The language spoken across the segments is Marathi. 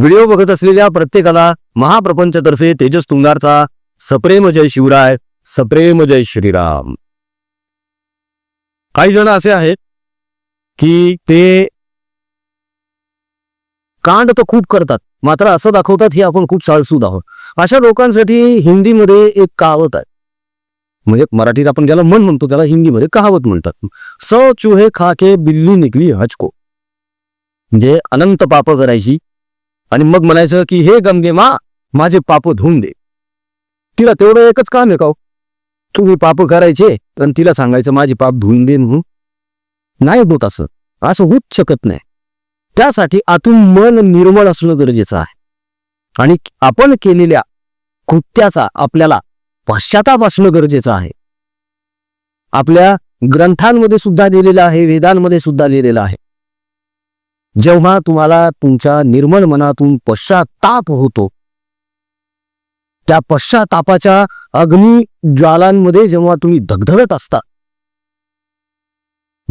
व्हिडिओ बघत असलेल्या प्रत्येकाला महाप्रपंचतर्फे तेजस तुंगारचा सप्रेम जय शिवराय सप्रेम जय श्रीराम. काही जण असे आहेत की ते कांड तर खूप करतात मात्र असं दाखवतात हे आपण खूप साळसूद आहोत. अशा लोकांसाठी हिंदीमध्ये एक कहावत आहे. म्हणजे मराठीत आपण ज्याला मन म्हणतो त्याला हिंदीमध्ये कहावत म्हणतात. स चूहे खाके बिल्ली निकली हचको. म्हणजे अनंत पाप करायची आणि मग म्हणायचं की हे गमगे मा माझे पाप धुवून दे. तिला तेवढं एकच काम आहे का हो? तुम्ही पाप करायचे आणि तिला सांगायचं माझे पाप धुवून दे म्हणून. नाही होत असं. असं होऊच शकत नाही. त्यासाठी आतून मन निर्मळ असणं गरजेचं आहे. आणि आपण केलेल्या कृत्याचा आपल्याला पश्चाताप असणं गरजेचं आहे. आपल्या ग्रंथांमध्ये सुद्धा लिहिलेलं आहे वेदांमध्ये सुद्धा लिहिलेलं आहे. जेव्हा तुम्हाला तुमच्या निर्मळ मनातून पश्चाताप होतो त्या पश्चातापाच्या अग्नी ज्वालांमध्ये जेव्हा तुम्ही धगधगत असता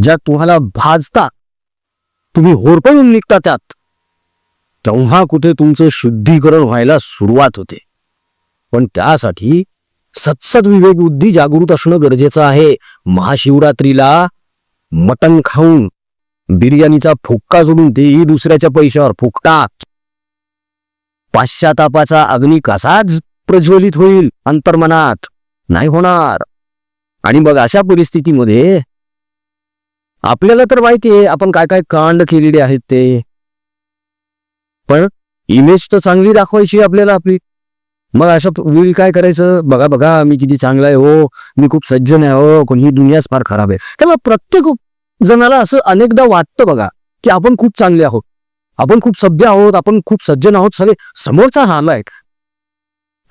ज्या तुम्हाला भाजता तुम्ही होरपळून निघता त्यात तेव्हा कुठे तुमचं शुद्धीकरण व्हायला सुरुवात होते. पण त्यासाठी सत्सद विवेक बुद्धी जागृत असणं गरजेचं आहे. महाशिवरात्रीला मटण खाऊन बिर्याणीचा फुक्का सोडून तेही दुसऱ्याच्या पैशावर फुकटा. पाश्चातापाचा अग्नी कसाच प्रज्वलित होईल अंतर्मनात? नाही होणार. आणि मग अशा परिस्थितीमध्ये आपल्याला तर माहितीये आपण काय काय कांड केलेले आहेत ते. पण इमेज तर चांगली दाखवायची आपल्याला आपली. मग अशा वेळी काय करायचं? बघा बघा मी किती चांगला आहे हो. मी खूप सज्जन आहे हो. कोणी ही दुनियाच फार खराब आहे. तेव्हा प्रत्येक जणाला असं अनेकदा वाटतं बघा की आपण खूप चांगले आहोत. आपण खूप सभ्य आहोत आपण खूप सज्जन आहोत सगळे समोरचा हाल आलाय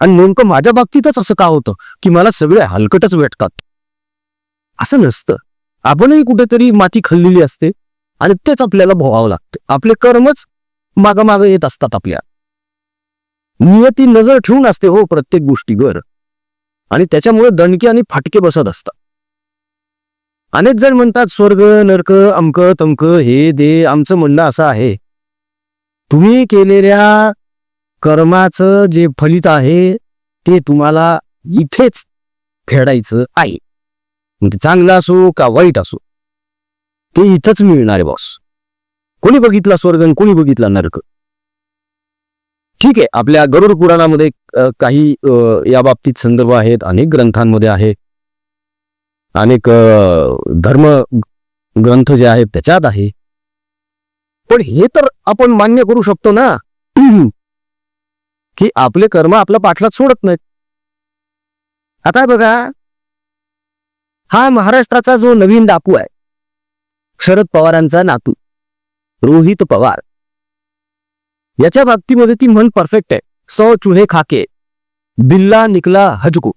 आणि नेमकं माझ्या बाबतीतच असं का होतं की मला सगळे हलकटच भेटतात? असं नसतं. आपणही कुठेतरी माती खाल्लेली असते आणि तेच आपल्याला भोगावं लागते. आपले कर्मच माग येत असतात आपल्या. नियती नजर ठेवून असते हो प्रत्येक गोष्टीवर. आणि त्याच्यामुळे दणके आणि फाटके बसत असतात. अनेक जण म्हणतात स्वर्ग नरक अमक तमक हे दे आमचं म्हणणं असं आहे. तुम्ही केलेल्या कर्माचं जे फलित आहे ते तुम्हाला इथेच फेडायचं आहे. मग ते चांगलं असो का वाईट असो ते इथंच मिळणार आहे बॉस कोणी बघितला स्वर्ग आणि कोणी बघितला नरक? ठीक आहे आपल्या गरुड पुराणामध्ये काही या बाबतीत संदर्भ आहेत अनेक ग्रंथांमध्ये आहे. अनेक धर्म ग्रंथ जे आहेत त्याच्यात आहे. पण हे तर आपण मान्य करू शकतो ना? की आपले कर्म आपला पाठलात सोडत नाहीत. आता बघा हा महाराष्ट्राचा जो नवीन डाकू आहे शरद पवारांचा नातू रोहित पवार. याच्या बाबतीमध्ये ती म्हण परफेक्ट आहे. सौ चुहे खाके बिल्ला निकला हजको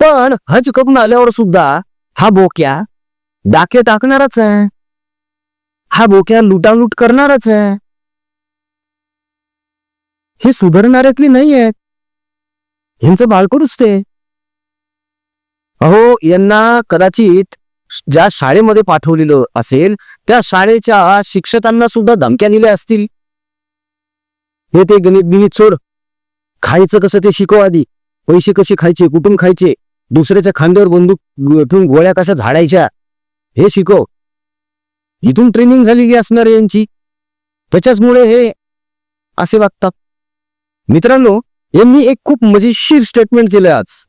पण हज करून आल्यावर सुद्धा हा बोक्या डाके टाकणारच आहे. हा बोक्या लुटालूट करणारच आहे. हे सुधारणाऱ्यातली नाही आहेत. ह्यांचं बाळकडूच ते? अहो यांना कदाचित ज्या शाळेमध्ये पाठवलेलं असेल त्या शाळेच्या शिक्षकांना सुद्धा धमक्या दिल्या असतील. हे ते गणित बिनित सोड. खायचं कसं ते शिकव आधी. पैसे कसे खायचे कुठून खायचे दुसऱ्याच्या खांद्यावर बंदूक ठेवून गोळ्या कशा झाडायच्या हे शिकव. इथून ट्रेनिंग झालेली असणार यांची. त्याच्याचमुळे हे असे वागतात. मित्रांनो यांनी एक खूप मजेशीर स्टेटमेंट केलं आज.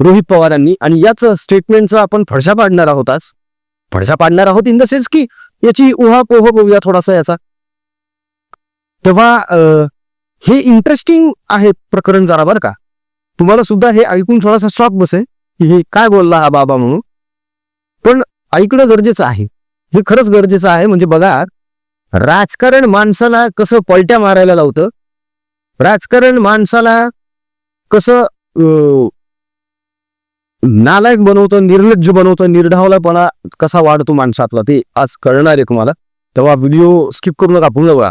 रोहित पवारांनी आणि याच स्टेटमेंटचा आपण फडशा पाडणार आहोत आज. फडशा पाडणार आहोत इन द सेन्स की याची उहापोह बघूया थोडासा याचा. तेव्हा हे इंटरेस्टिंग आहे प्रकरण जरा बरं का. तुम्हाला सुद्धा हे ऐकून थोडासा शॉक बसेल की हे काय बोलला हा बाबा म्हणून. पण ऐकणं गरजेचं आहे. हे खरंच गरजेचं आहे. म्हणजे बघा राजकारण माणसाला कसं पलट्या मारायला लावतं? राजकारण माणसाला कसं नालायक बनवतं निर्लज्ज बनवतं निर्ढावलापणा कसा वाढतो माणसातला ते आज कळणार आहे तुम्हाला. तेव्हा व्हिडिओ स्किप करू नका पूर्ण बघा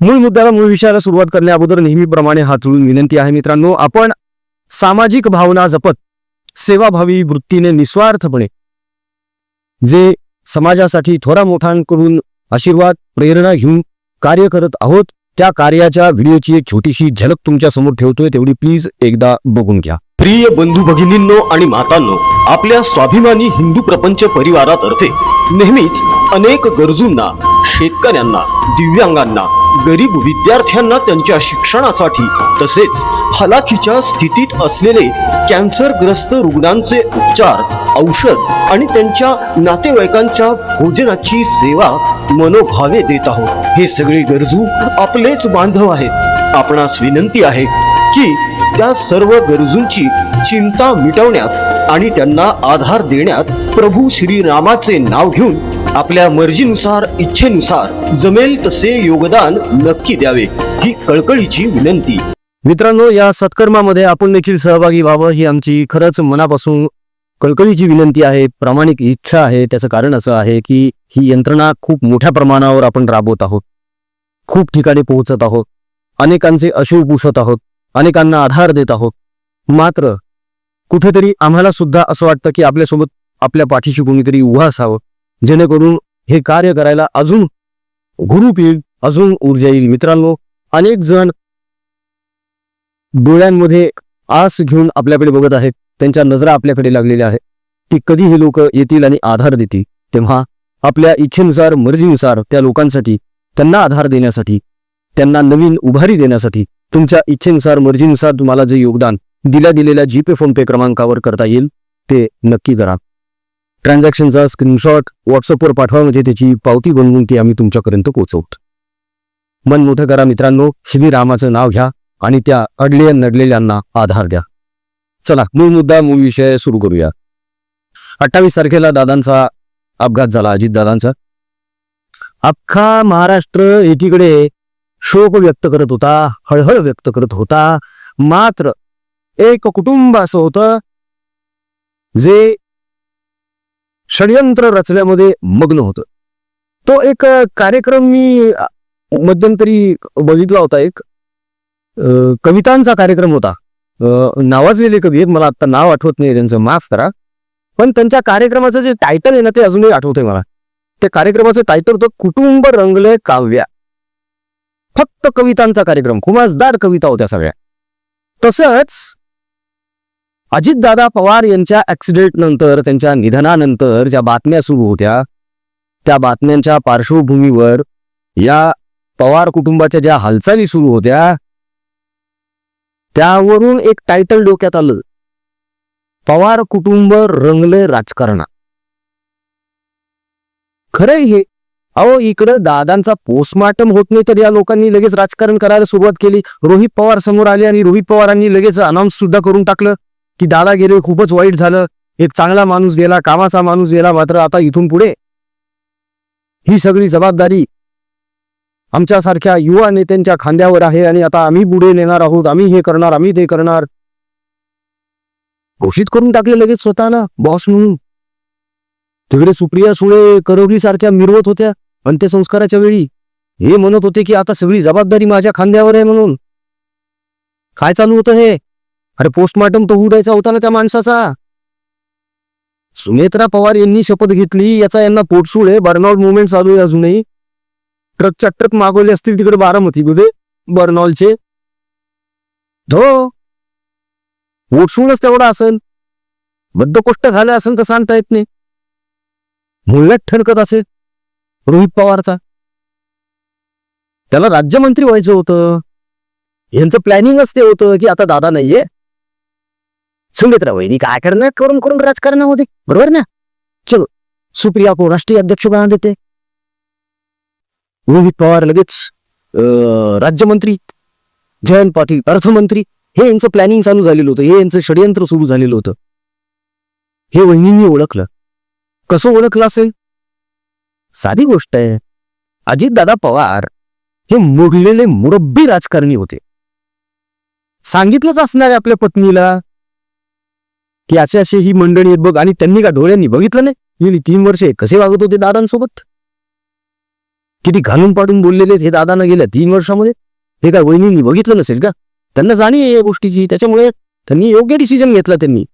मूळ मुद्द्याला मूळ विषयाला सुरुवात करण्या अगोदर नेहमीप्रमाणे हात जोडून विनंती आहे मित्रांनो. आपण सामाजिक भावना जपत सेवाभावी वृत्तीने निस्वार्थपणे जे समाजासाठी थोरा मोठ्यांकडून आशीर्वाद प्रेरणा घेऊन कार्य करत आहोत त्या कार्याच्या व्हिडिओची एक छोटीशी झलक तुमच्यासमोर ठेवतोय तेवढी प्लीज एकदा बघून घ्या. प्रिय बंधू भगिनींनो आणि मातांनो आपल्या स्वाभिमानी हिंदू प्रपंच परिवारातर्फे नेहमीच अनेक गरजूंना शेतकऱ्यांना दिव्यांगांना गरीब विद्यार्थ्यांना त्यांच्या शिक्षणासाठी तसेच हलाखीच्या स्थितीत असलेले कॅन्सरग्रस्त रुग्णांचे उपचार औषध आणि त्यांच्या नातेवाईकांच्या भोजनाची सेवा मनोभावे देत आहोत. हे सगळे गरजू आपलेच बांधव आहेत. आपणास विनंती आहे की त्या सर्व गरजूंची चिंता मिटवण्यात आणि त्यांना आधार देण्यात प्रभू श्रीरामाचे नाव घेऊन आपल्या मर्जीनुसार इच्छेनुसार जमेल तसे योगदान नक्की द्यावे ही कळकळीची विनंती. मित्रांनो या सत्कर्मामध्ये आपण देखील सहभागी व्हावं ही आमची खरंच मनापासून कळकळीची विनंती आहे. प्रामाणिक इच्छा आहे त्याचं कारण असं आहे की ही यंत्रणा खूप मोठ्या प्रमाणावर आपण राबवत आहोत. खूप ठिकाणी पोहोचत आहोत. अनेकांचे अशुभ पुसत आहोत. अनेकांना आधार देत आहोत. मात्र कुठेतरी आम्हाला सुद्धा असं वाटतं की आपल्यासोबत आपल्या पाठीशी कोणीतरी उभं असावं. जेणेकरून हे कार्य करायला अजून हुरूप येईल अजून ऊर्जा येईल. मित्रांनो अनेक जण डोळ्यांमध्ये आस घेऊन आपल्याकडे बघत आहेत. त्यांच्या नजरा आपल्याकडे लागलेल्या आहेत. की कधी हे लोक येतील आणि आधार देतील. तेव्हा आपल्या इच्छेनुसार मर्जीनुसार त्या लोकांसाठी त्यांना आधार देण्यासाठी त्यांना नवीन उभारी देण्यासाठी तुमच्या इच्छेनुसार मर्जीनुसार तुम्हाला जे योगदान दिल्या दिलेल्या जीपे फोनपे क्रमांकावर करता येईल ते नक्की करा. ट्रान्झॅक्शनचा स्क्रीनशॉट व्हॉट्सअपवर पाठवा म्हणजे त्याची पावती बनवून ती आम्ही तुमच्यापर्यंत पोहोचवतो. मन मोठं करा मित्रांनो श्रीरामाचं नाव घ्या आणि त्या अडले नडलेल्यांना आधार द्या. चला मूळ मुद्दा मूळ विषय सुरू करूया. अठ्ठावीस तारखेला दादांचा अपघात झाला अजित दादांचा अख्खा महाराष्ट्र एकीकडे शोक व्यक्त करत होता हळहळ व्यक्त करत होता. मात्र एक कुटुंब असं होतं जे षडयंत्र रचल्यामध्ये मग्न होतं. तो एक कार्यक्रम मी मध्यंतरी बघितला होता एक. कवितांचा कार्यक्रम होता. नावाजलेले कवी आहेत मला आता नाव आठवत नाही त्यांचं माफ करा. पण त्यांच्या कार्यक्रमाचं जे टायटल आहे ना ते अजूनही आठवतंय मला. त्या कार्यक्रमाचं टायटल होतं कुटुंब रंगले काव्या. फक्त कवितांचा कार्यक्रम खुमासदार कविता होत्या सगळ्या. तसंच अजितदादा पवार यांच्या ॲक्सिडेंटनंतर त्यांच्या निधनानंतर ज्या बातम्या सुरू होत्या त्या बातम्यांच्या पार्श्वभूमीवर या पवार कुटुंबाच्या ज्या हालचाली सुरू होत्या त्यावरून एक टायटल डोक्यात आलं. पवार कुटुंब रंगले राजकारणा खरंय हे. अहो इकडं दादांचा पोस्टमार्टम होत नाही तर या लोकांनी लगेच राजकारण करायला सुरुवात केली. रोहित पवार समोर आले आणि रोहित पवारांनी लगेच अनाऊन्स सुद्धा करून टाकलं. की दादा गेले खूपच वाईट झालं. एक चांगला माणूस गेला कामाचा माणूस गेला मात्र आता इथून पुढे ही सगळी जबाबदारी आमच्यासारख्या युवा नेत्यांच्या खांद्यावर आहे आणि आता आम्ही पुढे नेणार आहोत आम्ही हे करणार आम्ही ते करणार. घोषित करून टाकले लगेच स्वतःला बॉस म्हणून. तिकडे सुप्रिया सुळे करवली सारख्या मिरवत होत्या अंत्यसंस्काराच्या वेळी. हे म्हणत होते की आता सगळी जबाबदारी माझ्या खांद्यावर आहे म्हणून. काय चालू होतं हे? अरे पोस्टमार्टम तो होऊ द्यायचा होता ना त्या माणसाचा. सुमेत्रा पवार यांनी शपथ घेतली याचा यांना पोटसूळ आहे. बर्नॉल मुवमेंट चालू आहे अजूनही. ट्रकच्या ट्रक मागवले असतील तिकडे बारामती बुधे बर्नॉलचे हो पोटसूळच तेवढा असेल. बद्धकोष्ट झालं असेल तर सांगता येत नाही. मुळ्यात ठणकत असेल. रोहित पवारचा. त्याला राज्यमंत्री व्हायचं होतं. यांचं प्लॅनिंगच ते होतं की आता दादा नाहीये. सुमित्रा वहिनी काय करणार करून करून राजकारणामध्ये बरोबर ना? चलो सुप्रिया को राष्ट्रीय अध्यक्ष बना देते. रोहित पवार लगेच अं, राज्यमंत्री जयंत पाटील अर्थमंत्री हे यांचं प्लॅनिंग चालू झालेलं होतं. हे यांचं षडयंत्र सुरू झालेलं होतं. हे वहिनींनी ओळखलं. कसं ओळखलं असेल? साधी गोष्ट आहे. अजितदादा पवार हे मोडलेले मुरब्बी राजकारणी होते. सांगितलंच असणार आहे आपल्या पत्नीला की असे असे ही मंडळी आहेत बघ. आणि त्यांनी का डोळ्यांनी बघितलं नाही? गेली तीन वर्षे कसे वागत होते दादांसोबत? किती घालून पाडून बोललेले हे दादानं गेल्या तीन वर्षामध्ये? हे काय वहिनींनी बघितलं नसेल का? त्यांना जाणीव आहे या गोष्टीची. त्याच्यामुळे त्यांनी योग्य डिसिजन घेतला त्यांनी.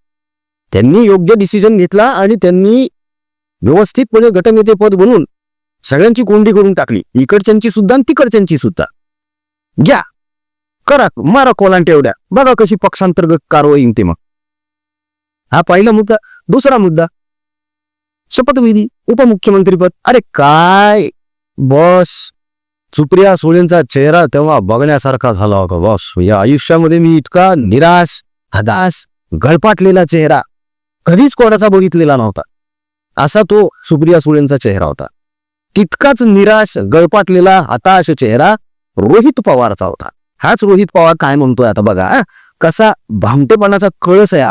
त्यांनी योग्य डिसिजन घेतला आणि त्यांनी व्यवस्थितपणे गटनेते पद बनवून सगळ्यांची कोंडी करून टाकली. इकडच्यांची सुद्धा आणि तिकडच्यांची सुद्धा. घ्या. करा. मारा कोलांट एवढ्या. बघा कशी पक्षांतर्गत कारवाई येते मग. हा पहिला मुद्दा दुसरा मुद्दा. शपथविधी उपमुख्यमंत्रीपद. अरे काय? बॉस. सुप्रिया सुळेंचा चेहरा तेव्हा बघण्यासारखा झाला होता बॉस. या आयुष्यामध्ये मी इतका निराश हदास गळपाटलेला चेहरा कधीच कोणाचा बघितलेला नव्हता. असा तो सुप्रिया सुळेंचा चेहरा होता. तितकाच निराश गळपाटलेला हताश चेहरा रोहित पवारचा होता. हाच रोहित पवार काय म्हणतोय आता बघा कसा भामटेपणाचा कळस आहे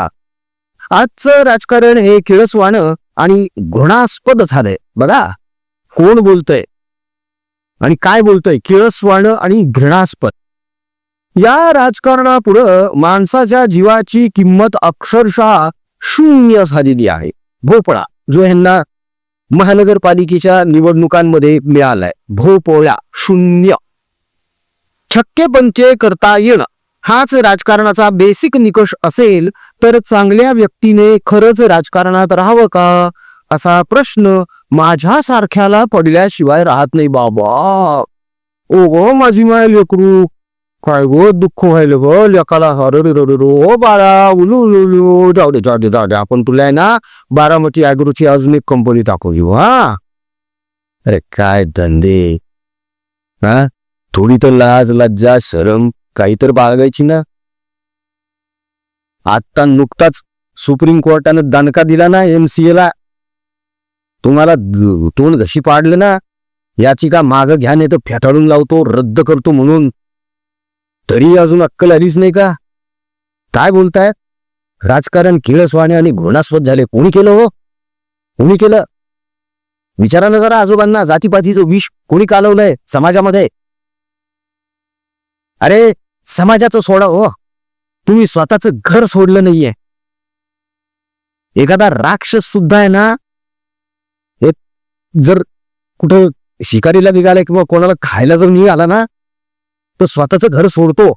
आजचं राजकारण हे किळसवाणं आणि घृणास्पद झालंय. बघा कोण बोलतय आणि काय बोलतोय? किळसवाणं आणि घृणास्पद. या राजकारणापुढं माणसाच्या जीवाची किंमत अक्षरशः शून्य झालेली आहे. भोपळा जो ह्यांना महानगरपालिकेच्या निवडणुकांमध्ये मिळालाय. भोपोळ्या शून्य. छक्के पंचे करता येणं. हाच राजकारणाचा बेसिक निकष असेल तर चांगल्या व्यक्तीने खरंच राजकारणात राहावं का? असा प्रश्न माझ्यासारख्याला पडल्याशिवाय राहत नाही बाबा. ओ गो माझी माय लेकरू. काय गो दुःख व्हायलं ग लेकाला हरर ओ बाळा उलू उलू जाऊ दे जाऊ दे जाऊ दे. आपण तुला आहे ना बारामती ॲग्रोची अजून एक कंपनी दाखवली हा. अरे काय धंदे. हा? थोडी तर लाज लज्जा शरम. काही तर बाळगायची ना? आता नुकताच सुप्रीम कोर्टानं दणका दिला ना एमसीए ला. तुम्हाला तोंड घशी पाडलं ना? याचिका मागं घ्या नाही तर फेटाळून लावतो रद्द करतो म्हणून. तरी अजून अक्कल आलीच नाही का? काय बोलताय? राजकारण किळसवाणे आणि घृणास्पद झाले. कोणी केलं हो? कोणी केलं? विचारा ना जरा आजोबांना जातीपातीचं विष कोणी कालवलंय समाजामध्ये? अरे समाजाचं सोडा हो. तुम्ही स्वतःचं घर सोडलं नाहीये. एखादा राक्षस सुद्धा आहे ना हे जर कुठं शिकारीला निघाला किंवा कोणाला खायला जर निघाला ना तो स्वतःचं घर सोडतो.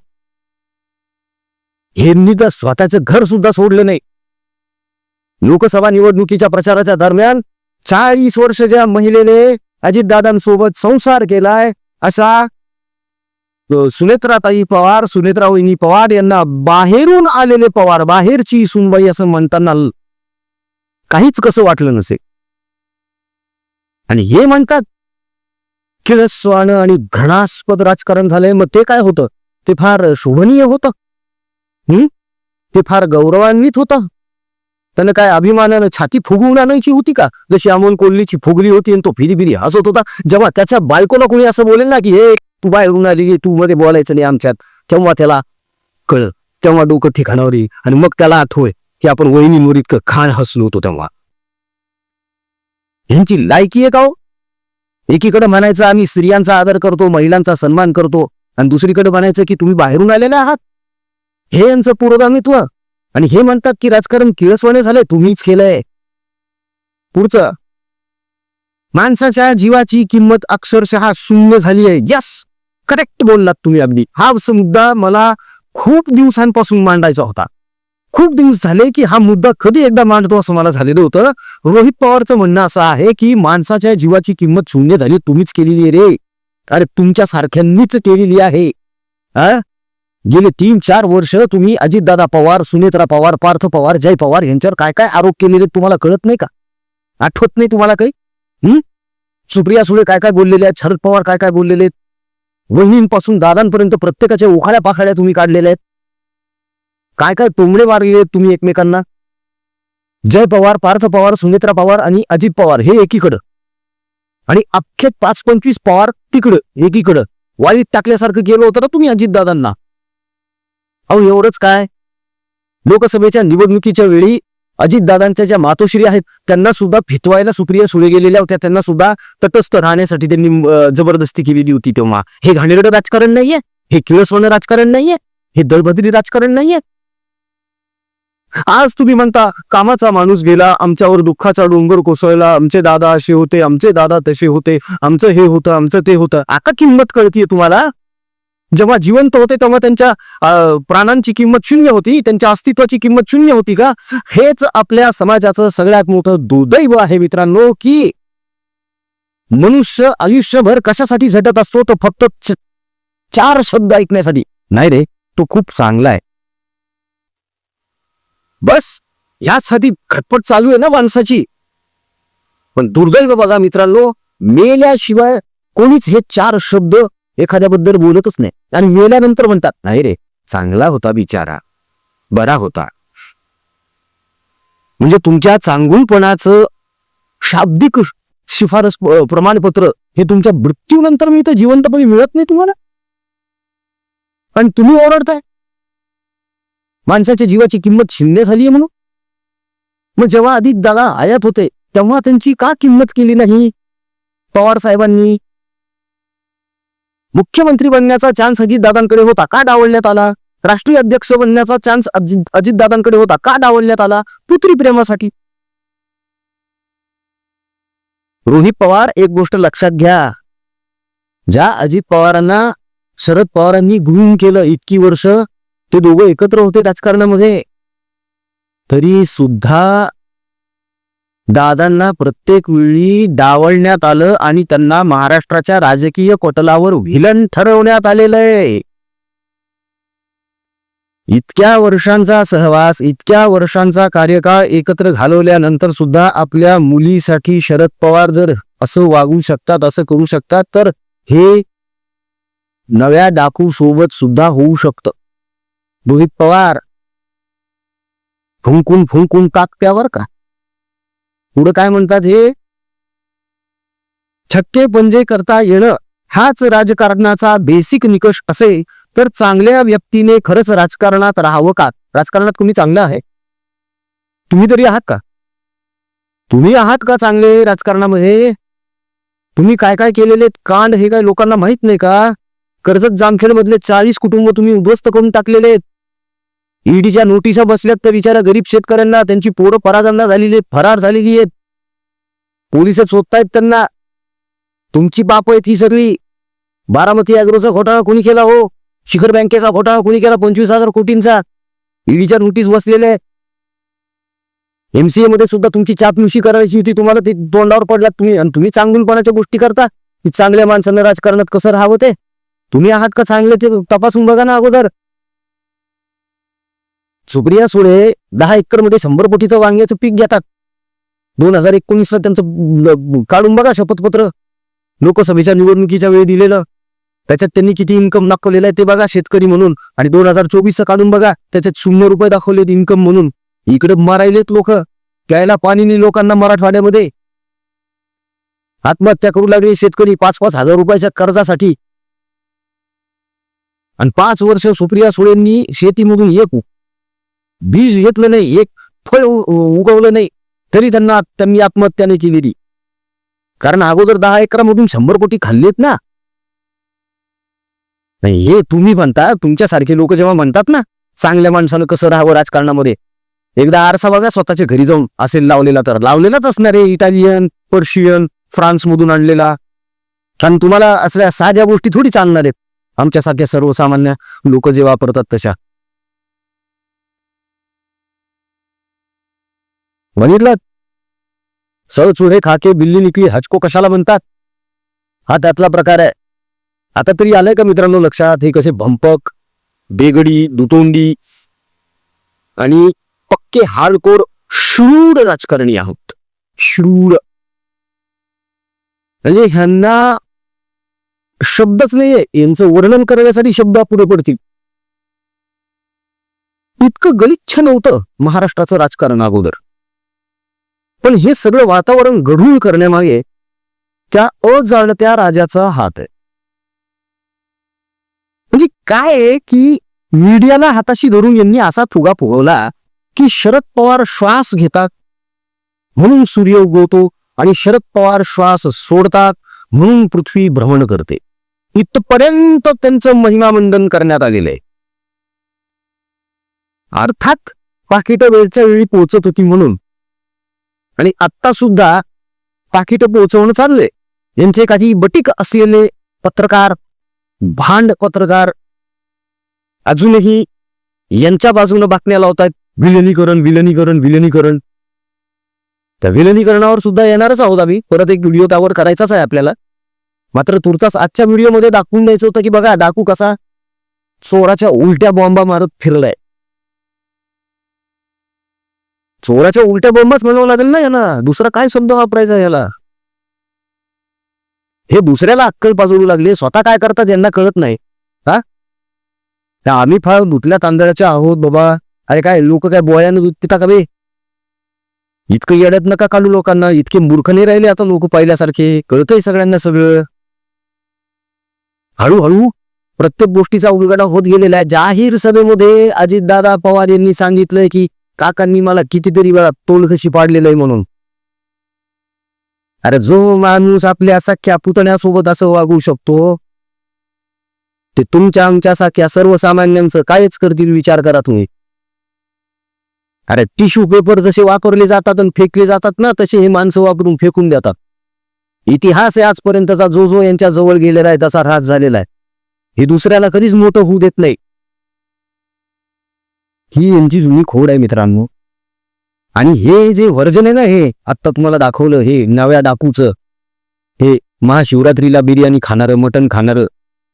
यांनी तर स्वतःचं घर सुद्धा सोडलं नाही. लोकसभा निवडणुकीच्या प्रचाराच्या दरम्यान चाळीस वर्षाच्या महिलेने अजितदादांसोबत संसार केलाय असा सुनेत्राताई पवार सुनेत्रा वहिनी पवार यांना बाहेरून आलेले पवार बाहेरची सुनबाई असं म्हणताना काहीच कसं वाटलं नसे. आणि हे म्हणतात किळस्वानं आणि घृणास्पद राजकारण झालंय मग ते काय होतं? ते फार शोभनीय होतं. हम्म ते फार गौरवान्वित होतं. त्यानं काय अभिमानानं छाती फुगवून आणायची होती का? जशी अमोल कोल्लीची फुगली होती आणि तो फिरी फिरी हसत होता. जेव्हा त्याच्या बायकोला कोणी असं बोलेल ना की हे तू बाहेरून आली तू मध्ये बोलायचं नाही आमच्यात. तेव्हा त्याला कळ तेव्हा डोकं ठिकाणावर येईल. आणि मग त्याला आठवय की आपण वहिनींवर इतकं खाण हसलो होतो तेव्हा. ह्यांची लायकी आहे का हो? एकीकडे म्हणायचं आम्ही स्त्रियांचा आदर करतो महिलांचा सन्मान करतो. आणि दुसरीकडे म्हणायचं की तुम्ही बाहेरून आलेले आहात? हे यांचं पुरोगामित्व आणि हे म्हणतात की राजकारण किळसवाने झालंय तुम्हीच केलंय. पुढचं माणसाच्या जीवाची किंमत अक्षरशः शून्य झाली आहे. यस करेक्ट बोललात तुम्ही अगदी. हा मुद्दा मला खूप दिवसांपासून मांडायचा होता. खूप दिवस झाले की हा मुद्दा कधी एकदा मांडतो असं मला झालेलं होतं. रोहित पवारचं म्हणणं असं आहे की माणसाच्या जीवाची किंमत शून्य झाली तुम्हीच केलेली आहे रे. अरे तुमच्या सारख्यांनीच केलेली आहे. गेले तीन चार वर्ष तुम्ही अजितदादा पवार सुनेत्रा पवार पार्थ पवार जय पवार यांच्यावर काय काय आरोप केलेले तुम्हाला कळत नाही का? आठवत नाही तुम्हाला काही? हम्म सुप्रिया सुळे काय काय बोललेले आहेत? शरद पवार काय काय बोललेले आहेत? वहिनींपासून दादांपर्यंत प्रत्येकाच्या उखाड्या पाखाड्या तुम्ही काढलेल्या आहेत. काय काय तोंबडे मारलेले आहेत तुम्ही एकमेकांना? जय पवार पार्थ पवार सुनेत्रा पवार आणि अजित पवार हे एकीकडं. आणि अख्खे पाच पंचवीस पवार तिकडं एकीकडं. वाईट टाकल्यासारखं केलं होतं ना तुम्ही अजितदादांना? अहो एवढंच काय? लोकसभेच्या निवडणुकीच्या वेळी अजितदादांच्या ज्या मातोश्री आहेत त्यांना सुद्धा फितवायला सुप्रिया सुळे गेलेल्या होत्या. त्यांना सुद्धा तटस्थ राहण्यासाठी त्यांनी जबरदस्ती केलेली होती तेव्हा. हे घाणेरडं राजकारण नाहीये. हे किळसवणं राजकारण नाहीये. हे दळभद्री राजकारण नाहीये. आज तुम्ही म्हणता कामाचा माणूस गेला आमच्यावर दुःखाचा डोंगर कोसळला आमचे दादा असे होते आमचे दादा तसे होते आमचं हे होतं आमचं ते होतं. आता किंमत कळतीये तुम्हाला? जेव्हा जिवंत होते तेव्हा त्यांच्या प्राणांची किंमत शून्य होती त्यांच्या अस्तित्वाची किंमत शून्य होती का? हेच आपल्या समाजाचं सगळ्यात मोठं दुर्दैव आहे मित्रांनो की मनुष्य आयुष्यभर कशासाठी झटत असतो तो फक्त चार शब्द ऐकण्यासाठी. नाही रे तो खूप चांगला आहे. बस यासाठी खटपट चालू आहे ना माणसाची? पण दुर्दैव बघा मित्रांनो मेल्याशिवाय कोणीच हे चार शब्द एखाद्याबद्दल बोलतच नाही. आणि मेल्यानंतर म्हणतात नाही रे चांगला होता बिचारा. बरा होता. म्हणजे तुमच्या चांगुलपणाचं शाब्दिक शिफारस प्रमाणपत्र हे तुमच्या मृत्यूनंतर मी तर जिवंतपणे मिळत नाही तुम्हाला? पण तुम्ही ओरडताय? माणसाच्या जीवाची किंमत शून्य झाली आहे म्हणून? मग जेव्हा अधिक दादा आयात होते तेव्हा त्यांची का किंमत केली नाही? पवार साहेबांनी मुख्यमंत्री बनण्याचा चान्स अजितदादांकडे होता का डावलण्यात आला? राष्ट्रीय अध्यक्ष बनण्याचा चान्स अजित अजितदादांकडे होता का डावलण्यात आला? पुत्री प्रेमासाठी. रोहित पवार एक गोष्ट लक्षात घ्या. ज्या अजित पवारांना शरद पवारांनी गुण केलं इतकी वर्ष ते दोघं एकत्र होते राजकारणामध्ये. तरी सुद्धा दादांना प्रत्येक वेळी डावलण्यात आलं आणि त्यांना महाराष्ट्राच्या राजकीय कोटलावर व्हिलन ठरवण्यात आलेलं आहे. इतक्या वर्षांचा सहवास इतक्या वर्षांचा कार्यकाळ एकत्र घालवल्यानंतर सुद्धा आपल्या मुलीसाठी शरद पवार जर असं वागू शकतात असं करू शकतात तर हे नव्या डाकू सोबत सुद्धा होऊ शकतं. रोहित पवार फुंकून फुंकून ताकत्यावर का? पुढं काय म्हणतात हे? छक्के पंजे करता येणं हाच राजकारणाचा बेसिक निकष असे तर चांगल्या व्यक्तीने खरंच राजकारणात राहावं का? राजकारणात तुम्ही चांगलं आहे. तुम्ही तरी आहात का? तुम्ही आहात का चांगले राजकारणामध्ये? तुम्ही काय काय केलेले कांड हे काय लोकांना माहीत नाही का? कर्जत जामखेड मधले चाळीस कुटुंब तुम्ही उद्ध्वस्त करून टाकलेले आहेत. ईडीच्या नोटिसा बसल्यात तर बिचाऱ्या गरीब शेतकऱ्यांना. त्यांची पोरं पराजांना झालेली फरार झालेली आहेत. पोलीस शोधतायत त्यांना. तुमची बाप आहेत ही सगळी. बारामती अॅग्रोचा घोटाळा कोणी केला हो? शिखर बँकेचा घोटाळा कोणी केला? पंचवीस हजार कोटींचा. ईडीच्या नोटीस बसलेले एमसीए मध्ये सुद्धा तुमची चापलुशी करायची होती. तुम्हाला ते तोंडावर पडलात तुम्ही. आणि तुम्ही चांगुलपणाच्या गोष्टी करता. की चांगल्या माणसानं राजकारणात कसं राहावं ते? तुम्ही आहात का चांगले ते तपासून बघा ना अगोदर. सुप्रिया सुळे दहा एकरमध्ये शंभर कोटीचं वांग्याचं पीक घेतात. दोन हजार एकोणीसला त्यांचं काढून बघा शपथपत्र. लोकसभेच्या निवडणुकीच्या वेळी दिलेलं. त्याच्यात त्यांनी किती इन्कम दाखवलेलं आहे ते बघा शेतकरी म्हणून. आणि दोन हजार चोवीसचं काढून बघा त्याच्यात शून्य रुपये दाखवलेत इन्कम म्हणून. इकडे मारायलेत लोक. प्यायला पाणी लोकांना मराठवाड्यामध्ये. आत्महत्या करू लागले शेतकरी पाच पाच हजार रुपयाच्या कर्जासाठी. आणि पाच वर्ष सुप्रिया सुळेंनी शेतीमधून एक बीज घेतलं नाही एक फळ उगवलं नाही तरी त्यांना त्यांनी आत्महत्या नाही केलेली. कारण अगोदर दहा एकरामधून शंभर कोटी खाल्लेत ना. नाही हे तुम्ही म्हणता तुमच्यासारखे लोक जेव्हा म्हणतात ना चांगल्या माणसानं कसं राहावं राजकारणामध्ये. एकदा आरसा बघा स्वतःच्या घरी जाऊन असेल लावलेला तर. लावलेलाच असणार आहे इटालियन पर्शियन फ्रान्समधून आणलेला. कारण तुम्हाला असल्या साध्या गोष्टी थोडी चालणार आहेत. आमच्यासारख्या सर्वसामान्य लोक जे वापरतात तशा. बघितलं? सळ चुढे खाके बिल्ली निकली हचको कशाला म्हणतात? हा त्यातला प्रकार आहे. आता तरी आलंय का मित्रांनो लक्षात? हे कसे भंपक बेगडी दुतोंडी आणि पक्के हार्डकोर शूड राजकारणी आहोत. शूड म्हणजे ह्यांना शब्दच नाहीये. यांचं वर्णन करण्यासाठी शब्द पुढे पडतील. इतकं गलिच्छ नव्हतं महाराष्ट्राचं राजकारण अगोदर. पण हे सगळं वातावरण गढूळ करण्यामागे त्या अजाणत्या राजाचा हात आहे. म्हणजे काय आहे की मीडियाला हाताशी धरून यांनी असा फुगा फुगवला की शरद पवार श्वास घेतात म्हणून सूर्य उगवतो आणि शरद पवार श्वास सोडतात म्हणून पृथ्वी भ्रमण करते. इथपर्यंत त्यांचं महिमामंडन करण्यात आलेलं आहे. अर्थात पाकिटं वेळच्या वेळी पोहोचत होती म्हणून आणि आत्ता सुद्धा पाकिट पोहोचवणं चाललंय. यांचे काही बटीक असलेले पत्रकार भांड पत्रकार अजूनही यांच्या बाजूने बातम्या लावतात विलनीकरण विलनीकरण विलनीकरण. त्या विलनीकरणावर सुद्धा येणारच आहोत आम्ही. परत एक व्हिडिओ त्यावर करायचाच आहे आपल्याला. मात्र तुर्तास आजच्या व्हिडिओमध्ये दाखवून द्यायचं होतं की बघा डाकू कसा चोराच्या उलट्या बॉम्बा मारत फिरलाय. चोराच्या उलट्या बॉम्बच म्हणावं लागेल ना याला दुसरा काय शब्द वापरायचा याला? हे दुसऱ्याला अक्कल पाजवू लागले. स्वतः काय करतात यांना कळत नाही. हा? त्या आम्ही फार धुतल्या तांदळाच्या आहोत बाबा. अरे काय लोक काय बोळ्यानं दूध पिता का बे? इतकं येड्यात नका काढू लोकांना. इतके मूर्ख नाही राहिले आता लोक पहिल्यासारखे. कळतंय सगळ्यांना सगळं. हळूहळू प्रत्येक गोष्टीचा उलगडा होत गेलेला आहे. जाहीर सभेमध्ये अजितदादा पवार यांनी सांगितलंय की काकांनी मला कितीतरी वेळा तोल कशी पाडलेलं आहे म्हणून. अरे जो माणूस आपल्या सख्या पुतण्यासोबत असं वागू शकतो ते तुमच्या आमच्यासारख्या सर्वसामान्यांचं कायच करतील विचार करा तुम्ही. अरे टिश्यू पेपर जसे वापरले जातात आणि फेकले जातात ना तसे हे माणसं वापरून फेकून देतात. इतिहास आहे आजपर्यंतचा जो जो यांच्या जवळ गेलेला आहे तसा ऱ्हास झालेला आहे. हे दुसऱ्याला कधीच मोठं होऊ देत नाही. ही यांची जुनी खोड आहे मित्रांनो. आणि हे जे व्हर्जन आहे ना हे आत्ता तुम्हाला दाखवलं हे नव्या डाकूचं. हे महाशिवरात्रीला बिर्याणी खाणारं मटण खाणारं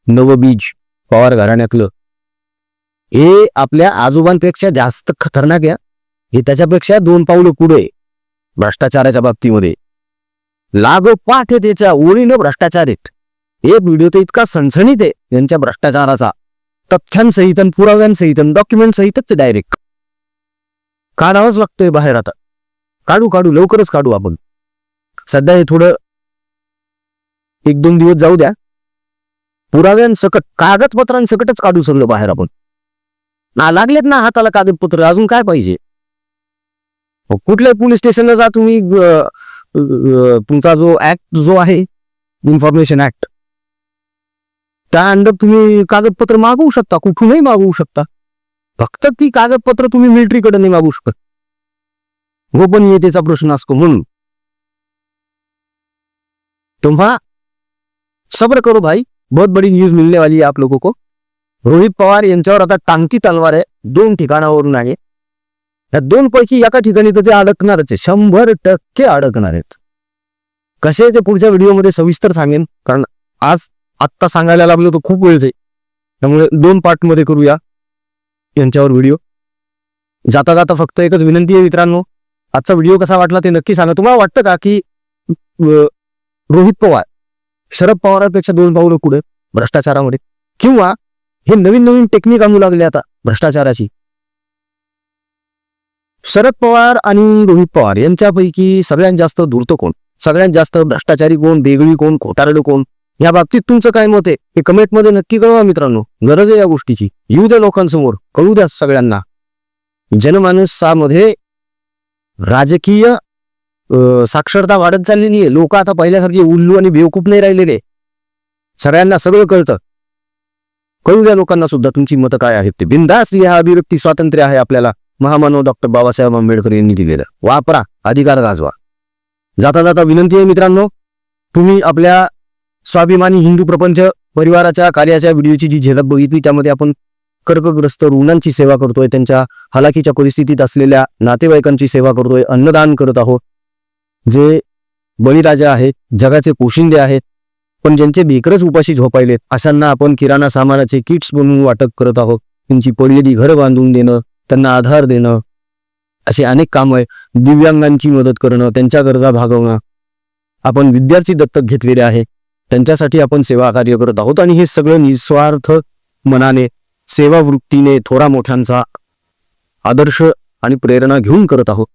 नवबीज पवार घराण्यातलं. हे आपल्या आजोबांपेक्षा जास्त खतरनाक या हे त्याच्यापेक्षा दोन पावलं पुढे भ्रष्टाचाराच्या बाबतीमध्ये. लागो पाठ आहे त्याच्या ओळीनं भ्रष्टाचार आहेत. हे व्हिडिओ तर इतका सणसणीत आहे यांच्या भ्रष्टाचाराचा. तथ्यांसहित आणि पुराव्यांसहित आणि डॉक्युमेंट सहितच डायरेक्ट काढावंच लागतोय बाहेर आता. काढू काढू लवकरच काढू आपण. सध्या हे थोडं एक दोन दिवस जाऊ द्या. पुराव्यांसकट कागदपत्रांसकटच काढू सगळं बाहेर आपण. ना लागलेत ना हाताला कागदपत्र अजून काय पाहिजे? अहो, कुठल्या पोलीस स्टेशनला जा तुम्ही तुमचा जो ऍक्ट जो आहे इन्फॉर्मेशन ऍक्ट त्या अंडर तुम्ही कागदपत्र मागवू शकता कुठूनही मागवू शकता. फक्त ती कागदपत्र तुम्ही मिलिटरीकडे नाही मागवू शकत. गोपनीयतेचा प्रश्न असतो म्हणून. तुम्हा सब्र करो भाई बहुत बड़ी न्यूज मिलने वाली है आप लोगों को. रोहित पवार यांच्यावर आता टांगती तलवार आहे दोन ठिकाणावरून आहे. या दोन पैकी एका ठिकाणी तर ते अडकणारच आहे शंभर टक्के अडकणार आहेत. कसे ते पुढच्या व्हिडिओमध्ये सविस्तर सांगेन कारण आज आत्ता सांगायला लागलो तर खूप वेळ जाईल त्यामुळे दोन पार्टमध्ये करूया यांच्यावर व्हिडिओ जाता जाता फक्त एकच विनंती आहे मित्रांनो. आजचा व्हिडिओ कसा वाटला ते नक्की सांगा. तुम्हाला वाटतं का की रोहित पवार शरद पवारांपेक्षा दोन पावलं पुढे भ्रष्टाचारामध्ये? किंवा हे नवीन नवीन टेक्निक आणू लागले आता भ्रष्टाचाराची? शरद पवार आणि रोहित पवार यांच्यापैकी सगळ्यात जास्त धूर्त कोण? सगळ्यात जास्त भ्रष्टाचारी कोण? बेगळी कोण? खोटारडं कोण? या बाबतीत तुमचं काय मत आहे? हे कमेंटमध्ये नक्की कळवा मित्रांनो. गरज आहे या गोष्टीची. येऊ द्या लोकांसमोर. कळू द्या सगळ्यांना. जनमानसामध्ये राजकीय साक्षरता वाढत चाललेली आहे. लोक आता पहिल्यासारखे उल्लू आणि बेवकूफ नाही राहिलेले. सगळ्यांना सगळं कळतं. कळू द्या लोकांना सुद्धा तुमची मतं काय आहेत ते. बिंदास या अभिव्यक्ती स्वातंत्र्य आहे आपल्याला. महामानव डॉक्टर बाबासाहेब आंबेडकर यांनी दिलेलं. वापरा. अधिकार गाजवा. जाता जाता विनंती आहे मित्रांनो. तुम्ही आपल्या स्वाभिमानी हिंदू प्रपंच परिवाराच्या कार्याच्या व्हिडिओची जी झलक बघितली त्यामध्ये आपण कर्कग्रस्त रुग्णांची सेवा करतोय त्यांच्या हलाखीच्या परिस्थितीत असलेल्या नातेवाईकांची सेवा करतोय अन्नदान करत आहोत. जे बळीराजा आहेत जगाचे पोशिंदे आहेत पण ज्यांचे बेकरच उपाशी झोपायलेत अशांना आपण किराणा सामानाचे किट्स बनवून वाटप करत आहोत. त्यांची पडलेली घरं बांधून देणं त्यांना आधार देणं असे अनेक कामं आहे दिव्यांगांची मदत करणं त्यांच्या गरजा भागवणं. आपण विद्यार्थी दत्तक घेतलेले आहे. त्यांच्यासाठी आपण सेवा कार्य करत आहोत आणि हे सगळं निस्वार्थ मनाने सेवा वृत्तीने थोरा मोठ्यांचा आदर्श आणि प्रेरणा घेऊन करत आहोत.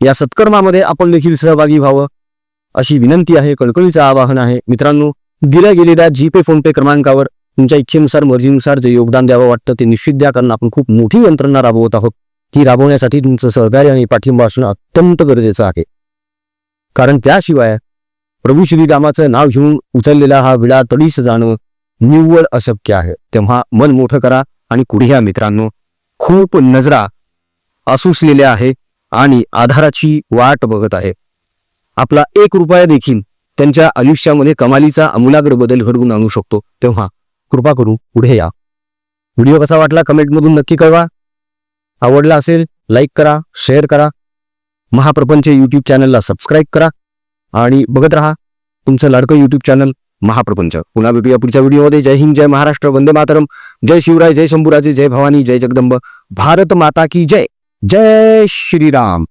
या सत्कर्मामध्ये आपण देखील सहभागी व्हावं अशी विनंती आहे कळकळीचं आवाहन आहे. मित्रांनो दिल्या गेलेल्या जीपे फोनपे क्रमांकावर तुमच्या इच्छेनुसार मर्जीनुसार जे योगदान द्यावं वाटतं ते निश्चित द्या कारण आपण खूप मोठी यंत्रणा राबवत आहोत. ती राबवण्यासाठी तुमचं सहकार्य आणि पाठिंबा असणं अत्यंत गरजेचं आहे. कारण त्याशिवाय प्रभू श्रीरामाचं नाव घेऊन उचललेला हा विडा तडीस जाणं निव्वळ अशक्य आहे. तेव्हा मन मोठं करा आणि कुढ्या या मित्रांनो खूप नजरा असुसलेल्या आहे आणि आधाराची वाट बघत आहे. आपला एक रुपया देखील त्यांच्या आयुष्यामध्ये कमालीचा अमूलाग्र बदल घडवून आणू शकतो. तेव्हा कृपा करू पुढे या. व्हिडिओ कसा वाटला कमेंटमधून नक्की कळवा. आवडला असेल लाईक करा शेअर करा. महाप्रपंच यूट्यूब चॅनलला सबस्क्राईब करा. आणि बघत राहा तुमचं लाडकं यूट्यूब चॅनल महाप्रपंच. पुन्हा भेटूया पुढच्या व्हिडिओमध्ये. जय हिंद जय महाराष्ट्र वंदे मातरम. जय शिवराय जय शंभूराजे जय भवानी जय जगदंब. भारत माता की जय. जय श्रीराम.